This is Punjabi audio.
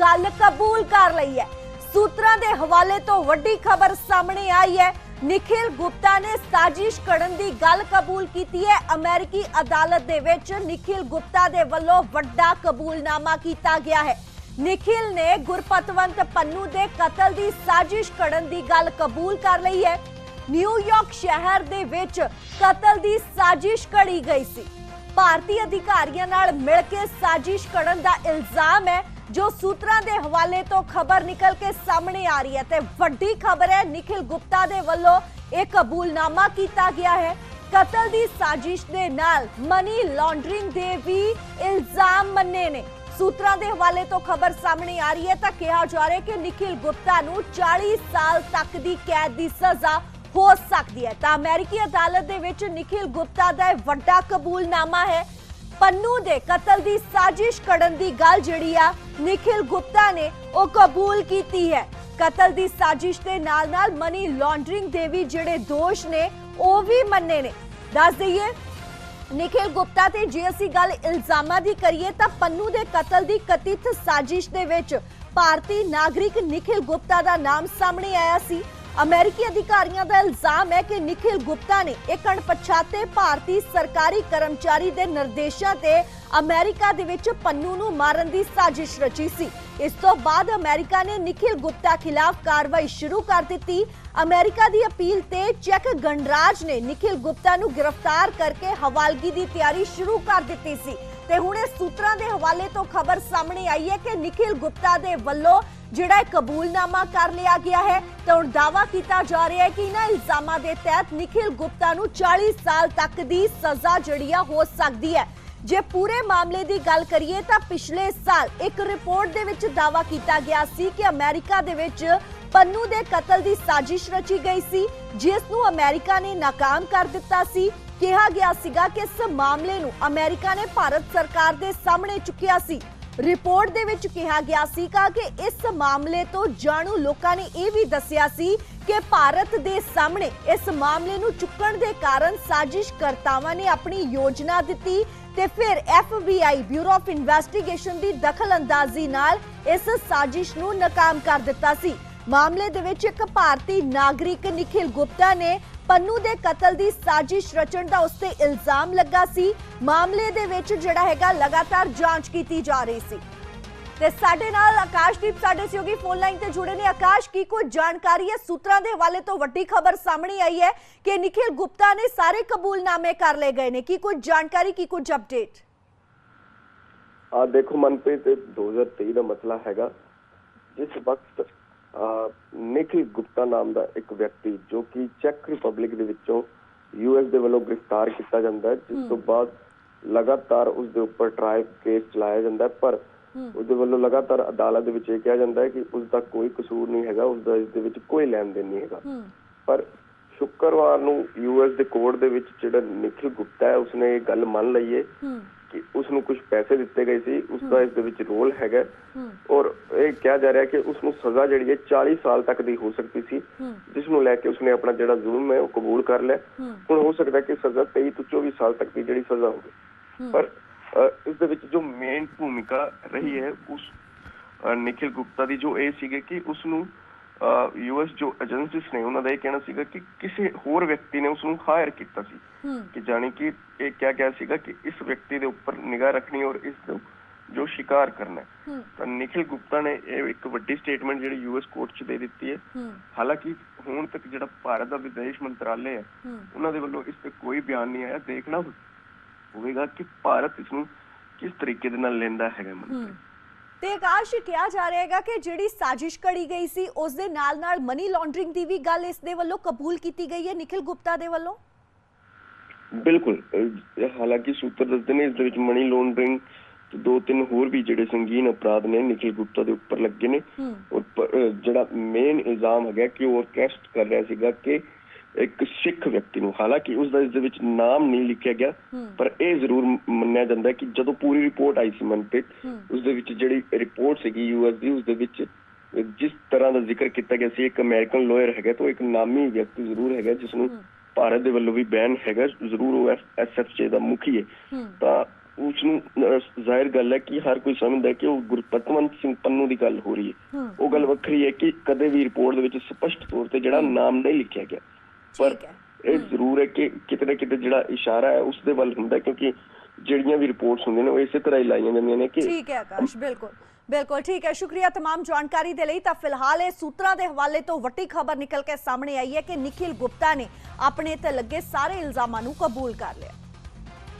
ਗੱਲ ਕਬੂਲ ਕਰ ਲਈ ਹੈ। ਸੂਤਰਾਂ ਦੇ ਹਵਾਲੇ ਤੋਂ ਵੱਡੀ ਖਬਰ ਸਾਹਮਣੇ ਆਈ ਹੈ। ਨikhil ਗੁਪਤਾ ਨੇ ਸਾਜ਼ਿਸ਼ ਕਰਨ ਦੀ ਗੱਲ ਕਬੂਲ ਕੀਤੀ ਹੈ। ਅਮਰੀਕੀ ਅਦਾਲਤ ਦੇ ਵਿੱਚ ਨikhil ਗੁਪਤਾ ਦੇ ਵੱਲੋਂ ਵੱਡਾ ਕਬੂਲਨਾਮਾ ਕੀਤਾ ਗਿਆ ਹੈ। ਨikhil ਨੇ ਗੁਰਪਤਵੰਤ ਪੰਨੂ ਦੇ ਕਤਲ ਦੀ ਸਾਜ਼ਿਸ਼ ਕਰਨ ਦੀ ਗੱਲ ਕਬੂਲ ਕਰ ਲਈ ਹੈ। ਨਿਊਯਾਰਕ ਸ਼ਹਿਰ ਦੇ ਵਿੱਚ ਕਤਲ ਦੀ ਸਾਜ਼ਿਸ਼ ਘੜੀ ਗਈ ਸੀ। ਭਾਰਤੀ ਅਧਿਕਾਰੀਆਂ ਨਾਲ ਮਿਲ ਕੇ ਸਾਜ਼ਿਸ਼ ਕਰਨ ਦਾ ਇਲਜ਼ਾਮ ਹੈ। ਜੋ ਸੂਤਰਾਂ ਦੇ ਹਵਾਲੇ ਤੋਂ ਖਬਰ ਨਿਕਲ ਕੇ ਸਾਹਮਣੇ ਆ ਰਹੀ ਹੈ ਤੇ ਵੱਡੀ ਖਬਰ ਹੈ, ਨikhil ਗੁਪਤਾ ਦੇ ਵੱਲੋਂ ਇਹ ਕਬੂਲਨਾਮਾ ਕੀਤਾ ਗਿਆ ਹੈ। ਕਤਲ ਦੀ ਸਾਜ਼ਿਸ਼ ਦੇ ਨਾਲ ਮਨੀ ਲਾਂਡਰਿੰਗ ਦੇ ਵੀ ਇਲਜ਼ਾਮ ਮੰਨੇ ਨੇ। ਸੂਤਰਾਂ ਦੇ ਹਵਾਲੇ ਤੋਂ ਖਬਰ ਸਾਹਮਣੇ ਆ ਰਹੀ ਹੈ ਤਾਂ ਕਿਹਾ ਜਾ ਰਿਹਾ ਕਿ ਨikhil ਗੁਪਤਾ ਨੂੰ 40 ਸਾਲ ਤੱਕ ਦੀ ਕੈਦ ਦੀ ਸਜ਼ਾ ਹੋ ਸਕਦੀ ਹੈ। ਤਾਂ ਅਮਰੀਕੀ ਅਦਾਲਤ ਦੇ ਵਿੱਚ ਨikhil ਗੁਪਤਾ ਦਾ ਇਹ ਵੱਡਾ ਕਬੂਲਨਾਮਾ ਹੈ। ਪੰਨੂ ਦੇ ਕਤਲ ਦੀ ਸਾਜ਼ਿਸ਼ ਕਰਨ ਦੀ ਗੱਲ ਜਿਹੜੀ ਆ, ਨikhil ਗੁਪਤਾ ਨੇ ਉਹ ਕਬੂਲ ਕੀਤੀ ਹੈ। ਕਤਲ ਦੀ ਸਾਜ਼ਿਸ਼ ਦੇ ਨਾਲ-ਨਾਲ ਮਨੀ ਲਾਂਡਰਿੰਗ ਦੇ ਵੀ ਜਿਹੜੇ ਦੋਸ਼ ਨੇ, ਉਹ ਵੀ ਮੰਨੇ ਨੇ। ਦੱਸ ਦਈਏ, ਨikhil ਗੁਪਤਾ ਤੇ ਜੇ ਅਸੀਂ ਗੱਲ ਇਲਜ਼ਾਮਾਂ ਦੀ ਕਰੀਏ, ਤਾਂ ਪੰਨੂ ਦੇ ਕਤਲ ਦੀ ਕਥਿਤ ਸਾਜ਼ਿਸ਼ ਦੇ ਵਿੱਚ ਭਾਰਤੀ ਨਾਗਰਿਕ ਨikhil ਗੁਪਤਾ ਦਾ ਨਾਮ ਸਾਹਮਣੇ ਆਇਆ ਸੀ। ਅਮਰੀਕੀ ਅਧਿਕਾਰੀਆਂ ਦਾ ਇਲਜ਼ਾਮ ਹੈ ਕਿ ਨikhil ਗੁਪਤਾ ਨੇ ਇੱਕ ਅਣਪਛਾਤੇ ਭਾਰਤੀ ਸਰਕਾਰੀ ਕਰਮਚਾਰੀ ਦੇ ਨਿਰਦੇਸ਼ਾਂ ਤੇ ਅਮਰੀਕਾ ਦੇ ਵਿੱਚ ਪੰਨੂ ਨੂੰ ਮਾਰਨ ਦੀ ਸਾਜ਼ਿਸ਼ ਰਚੀ ਸੀ। ਇਸ ਤੋਂ ਬਾਅਦ ਅਮਰੀਕਾ ਨੇ ਨikhil ਗੁਪਤਾ ਖਿਲਾਫ ਕਾਰਵਾਈ ਸ਼ੁਰੂ ਕਰ ਦਿੱਤੀ। ਅਮਰੀਕਾ ਦੀ ਅਪੀਲ ਤੇ ਚੈੱਕ ਗਣਰਾਜ ਨੇ ਨikhil ਗੁਪਤਾ ਨੂੰ ਗ੍ਰਿਫਤਾਰ ਕਰਕੇ ਹਵਾਲਗੀ ਦੀ ਤਿਆਰੀ ਸ਼ੁਰੂ ਕਰ ਦਿੱਤੀ ਸੀ। ਤੇ ਹੁਣ ਇਹ ਸੂਤਰਾਂ ਦੇ ਹਵਾਲੇ ਤੋਂ ਖਬਰ ਸਾਹਮਣੇ ਆਈ ਹੈ ਕਿ ਨikhil ਗੁਪਤਾ ਦੇ ਵੱਲੋਂ ਜਿਹੜਾ ਕਬੂਲਨਾਮਾ ਕਰ ਲਿਆ ਗਿਆ ਹੈ ਤੇ ਹੁਣ ਦਾਵਾ ਕੀਤਾ ਜਾ ਰਿਹਾ ਹੈ ਕਿ ਇਹਨਾਂ ਇਲਜ਼ਾਮਾਂ ਦੇ ਤਹਿਤ ਨikhil ਗੁਪਤਾ ਨੂੰ 40 ਸਾਲ ਤੱਕ ਦੀ ਸਜ਼ਾ ਜਿਹੜੀ ਆ ਹੋ ਸਕਦੀ ਹੈ। ਜੇ ਪੂਰੇ ਮਾਮਲੇ ਦੀ ਗੱਲ ਕਰੀਏ ਤਾਂ ਪਿਛਲੇ ਸਾਲ ਇੱਕ ਰਿਪੋਰਟ ਦੇ ਵਿੱਚ ਦਾਵਾ ਕੀਤਾ ਗਿਆ ਸੀ ਕਿ ਅਮਰੀਕਾ ਦੇ ਵਿੱਚ ਪੰਨੂ ਦੇ ਕਤਲ ਦੀ ਸਾਜ਼ਿਸ਼ ਰਚੀ ਗਈ ਸੀ, ਜਿਸ ਨੂੰ ਅਮਰੀਕਾ ਨੇ ਨਾਕਾਮ ਕਰ ਦਿੱਤਾ ਸੀ। ਕਿਹਾ ਗਿਆ ਸੀਗਾ ਕਿ ਇਸ ਮਾਮਲੇ ਨੂੰ ਅਮਰੀਕਾ ਨੇ ਭਾਰਤ ਸਰਕਾਰ ਦੇ ਸਾਹਮਣੇ ਚੁੱਕਿਆ ਸੀ। ਰਿਪੋਰਟ ਦੇ ਵਿੱਚ ਕਿਹਾ ਗਿਆ ਸੀਗਾ ਕਿ ਇਸ ਮਾਮਲੇ ਤੋਂ ਜਾਣੂ ਲੋਕਾਂ ਨੇ ਇਹ ਵੀ ਦੱਸਿਆ ਸੀ ਕਿ ਭਾਰਤ ਦੇ ਸਾਹਮਣੇ ਇਸ ਮਾਮਲੇ ਨੂੰ ਚੁੱਕਣ ਦੇ ਕਾਰਨ ਸਾਜ਼ਿਸ਼ਕਰਤਾਵਾਂ ਨੇ ਆਪਣੀ ਯੋਜਨਾ ਦਿੱਤੀ ਤੇ ਫਿਰ FBI ਬਿਊਰੋ ਆਫ ਇਨਵੈਸਟੀਗੇਸ਼ਨ ਦੀ ਦਖਲਅੰਦਾਜ਼ੀ ਨਾਲ ਇਸ ਸਾਜ਼ਿਸ਼ ਨੂੰ ਨਾਕਾਮ ਕਰ ਦਿੱਤਾ ਸੀ। ਮਾਮਲੇ ਦੇ ਵਿੱਚ ਇੱਕ ਭਾਰਤੀ ਨਾਗਰਿਕ ਨikhil ਗੁਪਤਾ ਨੇ ਪੰਨੂ ਦੇ ਕਤਲ ਦੀ ਸਾਜ਼ਿਸ਼ ਰਚਣ ਦਾ ਉਸ ਤੇ ਇਲਜ਼ਾਮ ਲੱਗਾ ਸੀ। ਮਾਮਲੇ ਦੇ ਵਿੱਚ ਜਿਹੜਾ ਹੈਗਾ ਲਗਾਤਾਰ ਜਾਂਚ ਕੀਤੀ ਜਾ ਰਹੀ ਸੀ। ਤੇ ਸਾਡੇ ਨਾਲ ਆਕਾਸ਼ਦੀਪ ਸਾਡੇ ਸਹਿਯੋਗੀ ਫੋਨ ਲਾਈਨ ਤੇ ਜੁੜੇ ਨੇ। ਆਕਾਸ਼, ਕੀ ਕੋਈ ਜਾਣਕਾਰੀ ਹੈ? ਸੂਤਰਾਂ ਦੇ ਹਵਾਲੇ ਤੋਂ ਵੱਡੀ ਖਬਰ ਸਾਹਮਣੇ ਆਈ ਹੈ ਕਿ ਨikhil ਗੁਪਤਾ ਨੇ ਸਾਰੇ ਕਬੂਲਨਾਮੇ ਕਰ ਲਏ ਗਏ ਨੇ। ਕੀ ਕੋਈ ਜਾਣਕਾਰੀ, ਕੀ ਕੁਝ ਅਪਡੇਟ ਆ ਦੇਖੋ ਮਨਪ੍ਰੀਤ, ਇਹ 2023 ਦਾ ਮਸਲਾ ਹੈਗਾ। ਜਿਸ ਵਕਤ ਨਿਖਿਲ ਗੁਪਤਾ ਨਾਮ ਦਾ ਇੱਕ ਵਿਅਕਤੀ ਜੋ ਕਿ ਚੈਕ ਰਿਪਬਲਿਕ ਦੇ ਵਿੱਚੋਂ ਯੂਐਸ ਦੇ ਵੱਲੋਂ ਗ੍ਰਿਫਤਾਰ ਕੀਤਾ ਜਾਂਦਾ ਹੈ ਜਿਸ ਤੋਂ ਬਾਅਦ ਲਗਾਤਾਰ ਉਸ ਦੇ ਉੱਪਰ ਟ੍ਰਾਇਲ ਕੇਸ ਚਲਾਇਆ ਜਾਂਦਾ ਹੈ ਪਰ ਉਸ ਦੇ ਵੱਲੋਂ ਲਗਾਤਾਰ ਅਦਾਲਤ ਦੇ ਵਿੱਚ ਇਹ ਕਿਹਾ ਜਾਂਦਾ ਹੈ ਕਿ ਉਸ ਦਾ ਕੋਈ ਕਸੂਰ ਨਹੀਂ ਹੈਗਾ ਉਸ ਦਾ ਇਸ ਦੇ ਵਿੱਚ ਕੋਈ ਲੈਣ ਦੇਣ ਨਹੀਂ ਹੈਗਾ। ਪਰ ਸ਼ੁੱਕਰਵਾਰ ਨੂੰ ਯੂਐਸ ਦੇ ਕੋਰਟ ਦੇ ਵਿੱਚ ਜਿਹੜਾ ਨਿਖਿਲ ਗੁਪਤਾ ਹੈ ਉਸਨੇ ਇਹ ਗੱਲ ਮੰਨ ਲਈ ਹੈ। ਕਿ ਉਸ ਨੂੰ ਕੁਝ ਪੈਸੇ ਦਿੱਤੇ ਗਏ ਸੀ ਉਸ ਦਾ ਇਸ ਦੇ ਵਿੱਚ ਰੋਲ ਹੈਗਾ। ਔਰ ਇਹ ਕਿਹਾ ਜਾ ਰਿਹਾ ਕਿ ਉਸ ਨੂੰ ਸਜ਼ਾ ਜਿਹੜੀ ਹੈ 40 ਸਾਲ ਤੱਕ ਦੀ ਹੋ ਸਕਦੀ ਸੀ ਜਿਸ ਨੂੰ ਲੈ ਕੇ ਉਸਨੇ ਆਪਣਾ ਜਿਹੜਾ ਜ਼ੁਲਮ ਹੈ ਉਹ ਕਬੂਲ ਕਰ ਲਿਆ। ਹੁਣ ਹੋ ਸਕਦਾ ਕਿ ਸਜ਼ਾ 23 ਤੋਂ 24 ਸਾਲ ਤੱਕ ਦੀ ਜਿਹੜੀ ਸਜ਼ਾ ਹੋਵੇ। ਪਰ ਇਸ ਦੇ ਵਿੱਚ ਜੋ ਮੇਨ ਭੂਮਿਕਾ ਰਹੀ ਹੈ ਉਸ ਨਿਖਿਲ ਗੁਪਤਾ ਦੀ ਜੋ ਇਹ ਸੀਗੇ ਕਿ ਉਸ ਨੂੰ ਯੂਐਸ ਜੋ ਏਜੰਸੀਜ਼ ਨੇ ਉਹਨਾਂ ਦਾ ਇਹ ਕਹਿਣਾ ਸੀਗਾ ਕਿ ਕਿਸੇ ਹੋਰ ਵਿਅਕਤੀ ਨੇ ਉਸ ਨੂੰ ਹਾਇਰ ਕੀਤਾ ਸੀ। ਕਿ ਜਾਣੀ ਕਿ ਇਹ ਕਿਹਾ ਗਿਆ ਸੀਗਾ ਕਿ ਇਸ ਵਿਅਕਤੀ ਦੇ ਉੱਪਰ ਨਿਗਾਹ ਰੱਖਣੀ ਔਰ ਇਸ ਨੂੰ ਜੋ ਸ਼ਿਕਾਰ ਕਰਨਾ। ਤਾਂ ਨਿਖਿਲ ਗੁਪਤਾ ਨੇ ਇਹ ਇੱਕ ਵੱਡੀ ਸਟੇਟਮੈਂਟ ਜਿਹੜੀ ਯੂਐਸ ਕੋਰਟ 'ਚ ਦੇ ਦਿੱਤੀ ਹੈ। ਹਾਲਾਂਕਿ ਹੁਣ ਤੱਕ ਜਿਹੜਾ ਭਾਰਤ ਦਾ ਵਿਦੇਸ਼ ਮੰਤਰਾਲੇ ਹੈ ਉਹਨਾਂ ਦੇ ਵੱਲੋਂ ਇਸ ਤੇ ਕੋਈ ਬਿਆਨ ਨਹੀਂ ਆਇਆ। ਦੇਖਣਾ ਹੋਵੇਗਾ ਕਿ ਭਾਰਤ ਇਸ ਨੂੰ ਕਿਸ ਤਰੀਕੇ ਦੇ ਨਾਲ ਲੈਂਦਾ ਹੈਗਾ ਮਨਪ੍ਰੀਤ ਤੇ ਆਕਾਸ਼ ਕਿਹਾ ਜਾ ਰਿਹਾ ਹੈਗਾ ਕਿ ਜਿਹੜੀ ਸਾਜ਼ਿਸ਼ ਕੜੀ ਗਈ ਸੀ ਉਸ ਦੇ ਨਾਲ ਨਾਲ ਮਨੀ ਲਾਂਡਰਿੰਗ ਦੀ ਵੀ ਗੱਲ ਇਸ ਦੇ ਵੱਲੋਂ ਕਬੂਲ ਕੀਤੀ ਗਈ ਹੈ ਨikhil ਗੁਪਤਾ ਦੇ ਵੱਲੋਂ? ਬਿਲਕੁਲ ਹਾਲਾਂਕਿ ਸੂਤਰ ਦੱਸਦੇ ਨੇ ਇਸ ਦੇ ਵਿੱਚ ਮਨੀ ਲਾਂਡਰਿੰਗ ਤੇ ਦੋ ਤਿੰਨ ਹੋਰ ਵੀ ਜਿਹੜੇ ਸੰਗੀਨ ਅਪਰਾਧ ਨੇ ਨਿਖਿਲ ਗੁਪਤਾ ਦੇ ਉੱਪਰ ਲੱਗੇ ਨੇ। ਜਿਹੜਾ ਮੇਨ ਇਲਜ਼ਾਮ ਹੈਗਾ ਕਿ ਉਹ ਆਰਕੈਸਟ ਕਰ ਰਿਹਾ ਸੀਗਾ ਕਿ ਇੱਕ ਸਿੱਖ ਵਿਅਕਤੀ ਨੂੰ ਹਾਲਾਂਕਿ ਉਸ ਦਾ ਇਸ ਦੇ ਵਿੱਚ ਨਾਮ ਨਹੀਂ ਲਿਖਿਆ ਗਿਆ ਪਰ ਇਹ ਜ਼ਰੂਰ ਮੰਨਿਆ ਜਾਂਦਾ ਹੈ ਕਿ ਜਦੋਂ ਪੂਰੀ ਰਿਪੋਰਟ ਆਈ ਸੀ ਮਨਪ੍ਰੀਤ ਉਸ ਦੇ ਵਿੱਚ ਜਿਹੜੀ ਰਿਪੋਰਟ ਸੀਗੀ ਯੂਐਸ ਦੀ ਉਸ ਦੇ ਵਿੱਚ ਜਿਸ ਤਰ੍ਹਾਂ ਦਾ ਜ਼ਿਕਰ ਕੀਤਾ ਗਿਆ ਸੀ ਇੱਕ ਅਮਰੀਕਨ ਲਾਇਰ ਹੈਗਾ ਤਾਂ ਇੱਕ ਨਾਮੀ ਵਿਅਕਤੀ ਜ਼ਰੂਰ ਹੈਗਾ ਜਿਸ ਨੂੰ ਭਾਰਤ ਦੇ ਵੱਲੋਂ ਵੀ ਬੈਨ ਹੈਗਾ ਜ਼ਰੂਰ ਉਹ ਐਸਐਫਜੇ ਦਾ ਮੁਖੀ ਹੈ। ਤਾਂ ਉਸ ਨੂੰ ਜ਼ਾਹਿਰ ਗੱਲ ਹੈ ਕਿ ਹਰ ਕੋਈ ਸਮਝਦਾ ਕਿ ਉਹ ਗੁਰਪਤਵੰਤ ਸਿੰਘ ਪੰਨੂ ਦੀ ਗੱਲ ਹੋ ਰਹੀ ਹੂੰ। ਉਹ ਗੱਲ ਵੱਖਰੀ ਹੈ ਕਿ ਕਦੇ ਵੀ ਰਿਪੋਰਟ ਦੇ ਵਿੱਚ ਸਪਸ਼ਟ ਤੌਰ ਤੇ ਜਿਹੜਾ ਨਾਮ ਨਹੀਂ ਲਿਖਿਆ ਗਿਆ। ਪਰ ਠੀਕ ਹੈ ਇਹ ਜ਼ਰੂਰ ਹੈ ਕਿ ਕਿਤੇ ਨਾ ਕਿਤੇ ਜਿਹੜਾ ਇਸ਼ਾਰਾ ਹੈ ਉਸ ਦੇ ਵੱਲ ਹੁੰਦਾ ਹੈ ਕਿਉਂਕਿ ਜਿਹੜੀਆਂ ਵੀ ਰਿਪੋਰਟਸ ਹੁੰਦੀਆਂ ਨੇ ਉਹ ਇਸੇ ਤਰ੍ਹਾਂ ਹੀ ਲਾਈਆਂ ਜਾਂਦੀਆਂ ਨੇ ਕਿ ਠੀਕ ਹੈ ਆਕਾਸ਼ ਬਿਲਕੁਲ ਬਿਲਕੁਲ ਠੀਕ ਹੈ ਸ਼ੁਕਰੀਆ तमाम ਜਾਣਕਾਰੀ ਦੇ ਲਈ ਤਾਂ ਫਿਲਹਾਲ ਇਹ ਸੂਤਰਾਂ ਦੇ ਹਵਾਲੇ ਤੋਂ ਵੱਡੀ ਖਬਰ ਨਿਕਲ ਕੇ ਸਾਹਮਣੇ ਆਈ ਹੈ ਕਿ ਨikhil ਗੁਪਤਾ ਨੇ ਆਪਣੇ ਤੇ ਲੱਗੇ ਸਾਰੇ ਇਲਜ਼ਾਮਾਂ ਨੂੰ ਕਬੂਲ ਕਰ ਲਿਆ